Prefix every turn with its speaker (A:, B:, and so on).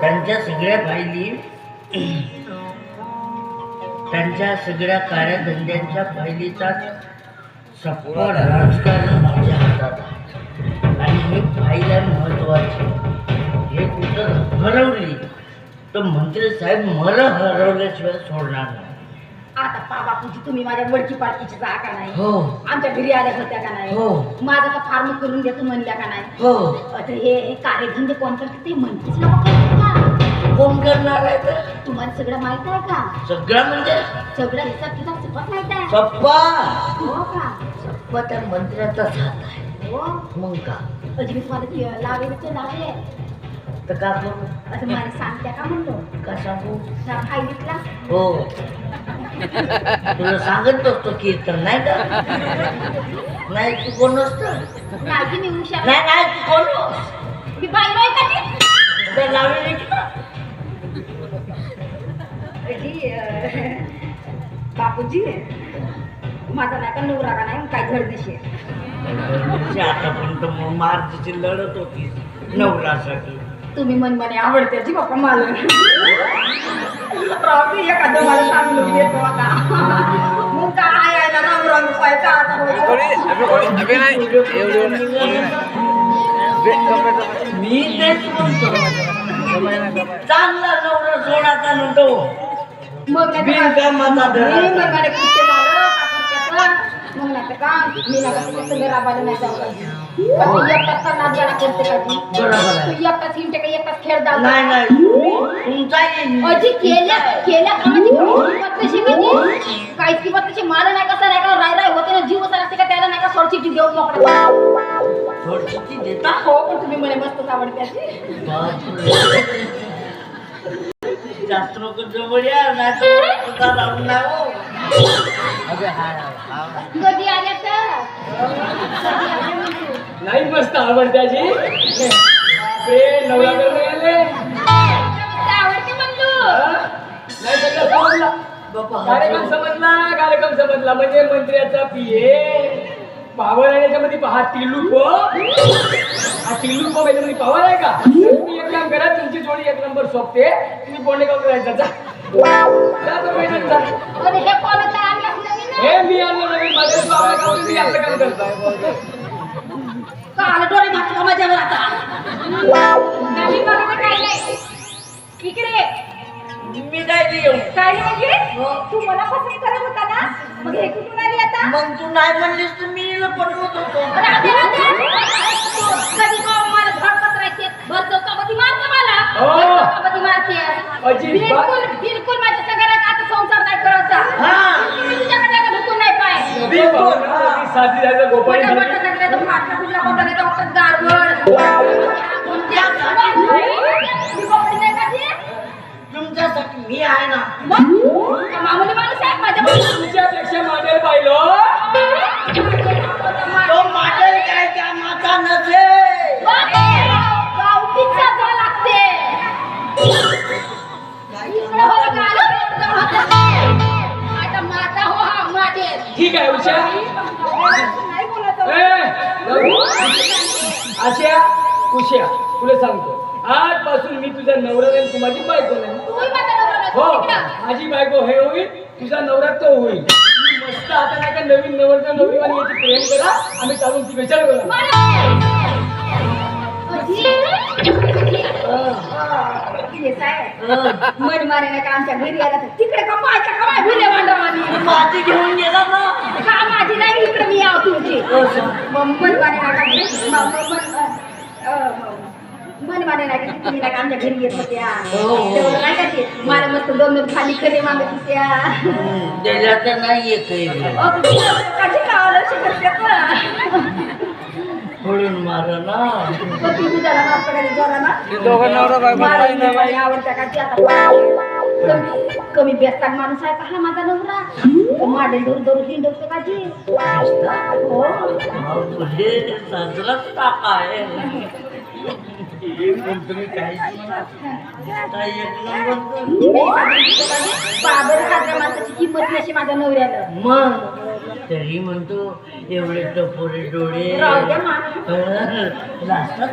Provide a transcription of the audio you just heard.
A: त्यांच्या सगळ्या फायली त्यांच्या सगळ्या कार्यधंद्यांच्या फायलीचा सपोर्ट राजकारण माझ्या हातात आणि हे फाईल आहे हे कुठं हरवली? तर मंत्री साहेब मला हरवल्याशिवाय सोडणार नाही.
B: आता पा बापूजी तुम्ही माझ्या वडकी पालखीची जा का नाही.
A: हो.
B: आमच्या घरी आल्या होत्या का नाही?
A: हो.
B: माझं का फार्म करून देतो म्हणल्या का नाही?
A: हो.
B: आता हे हे कार्यधंदे कोण करते ते म्हणतेच लोक करतात का?
A: कोण करणार आहे तर
B: तुम्हाला सगळं माहीत आहे का?
A: सगळं म्हणजे?
B: सगळं हिसाब किताब सगळं माहीत आहे
A: सप्पा
B: हो का?
A: सप्पा त्या मंत्र्याचा हात आहे.
B: हो.
A: मग का?
B: अजिबात मला ते लावले
A: तर का
B: आता मला सांगत्या का म्हणतो?
A: का सांगू
B: फायलीतला
A: हो. तुला सांगत असतो कीर्तन नाही का? नाही तू कोण असतं
B: नाही मी हुशार
A: नाही नाही तू कोण?
B: मी बाई नाही का ती?
A: लावलेली की
B: बापूजी. माझा नाही का नवरा का नाही? काय धडदिशी
A: म्हणजे आतापर्यंत मग मार्चची लढत होती नवरासाठी.
B: तुम्ही मनमाने आवडते जी बाप्पा मला. राहू एखादं मला सांगून देतो आता. मग काय आहे ना राम राम आता.
A: मी तेच म्हणतो. चांगला नवरा सोडाचा नव्हतो
B: मग
A: बिनकामाचा.
B: मी मनमाने कुठे मी का संग राबायला नाही जाऊ एकटाच करते का ती? तू एकटाच का एकटाच खेळ
A: नाही नाही तुमचा
B: अजी केल्या केल्या कामाची किंमत कशी कधी काहीच किंमत कशी मला नाही कसं नाही का राय राय होते ना जीव असा लागते का त्याला नाही का सोडचिठी देऊन देऊ
A: थोडीशी देता
B: हो पण तुम्ही मला मस्तच आवडते अशी
A: जास्त लोक जवळ या नाही लावून
B: कधी आल्या तर.
C: नाही मस्त आवडत्याची
B: आवडते म्हणलो
C: नाही सगळं समजला?
A: बापा,
C: कार्यक्रम समजला कार्यक्रम समजला. म्हणजे मंत्र्याचा पिये पावर आहे त्याच्यामध्ये पहा टिल्लू हा टिल्लू पो याच्यामध्ये पावर आहे का? तर तुम्ही एक काम करा तुमची जोडी एक नंबर सोपते. तुम्ही बोंडेगाव करायचा जा. जा तो मैदान जा.
B: अरे हे कोणाचं आणलं नवीन
C: हे मी आणलं नवीन माझ्या बाबा तुम्ही आपलं काम करता
B: का आलं डोळे मारतो का माझ्यावर आता. नवीन बघायला काय नाही. इकडे
A: मी काय देऊ
B: काय नाही म्हणजे तू मला पसंत करत होता ना? मग हे कुठून आली आता?
A: मग तू नाही म्हणलीस तर मी पटवत होतो.
B: राधे राधे. कधी का मला धड पत्रायचे भर चौकामध्ये मारते मला.
C: हो.
B: भर चौकामध्ये मारते.
C: अजिबात.
B: बिलकुल बिलकुल माझ्या सगळ्यात आता संसार नाही करायचा
A: हा.
B: मी तुझ्याकडे आता ढुकून नाही पाय
A: बिलकुल.
C: साधी जायचं गोपाळी
B: मोठा
C: झाली.
B: मोठा सगळ्यात फाटला फुटला कोणता नाही डॉक्टर गारवड मी कोपरी नाही का ती?
A: तुमच्यासाठी मी आहे ना.
B: मामुली माणूस आहे माझ्या
C: तुमच्यापेक्षा मानेल पाहिलो.
A: तो माझ्या काय
B: साजरा हो? आता माझा हो हा
C: ठीक आहे उषा.
B: नाही बोलायचं.
C: ए, जाऊ. आशा उषा तुला सांगतो आजपासून मी तुझा नवरा नाही तू माझी बायको नाही हो. माझी बायको हे होईल तुझा नवरा तो होईल मस्त आता नाही का नवीन नवरचा नवरी वाली याची प्रेम करा आम्ही चालून ती विचार करू
B: मारे नाही का आमच्या घरी आला तर तिकडे का पाहायचा का माय भुले
A: घेऊन गेला ना
B: का माझी नाही इकडे मी याव तुमची मग मन मारे नाही का म- म- मन अ, अ, मन मारे नाही का तुम्ही नाही का आमच्या घरी येत होत्या.
A: हो.
B: तेव्हा नाही का ते? मला मस्त दोन दोन खाली खरे मागत होत्या.
A: त्याच्यात नाही येत
B: तुम्ही कशी कावाला शिकत
A: पडून मार ना.
B: कधी झाला ना आपल्याकडे जोरा ना
C: दोघं नवरा बायको
B: आवडत्या का ती आता कमी बेस्ताक माणूस आहे का? हा माझा नवरा. माडे दूर दूर हिंडवतो का जी? हो.
A: टाका आहे?
B: बाबर माणसाची किंमत नशी माझ्या नवऱ्याला.
A: मग? तरी म्हणतो एवढे टपोरे डोळे. लाजतात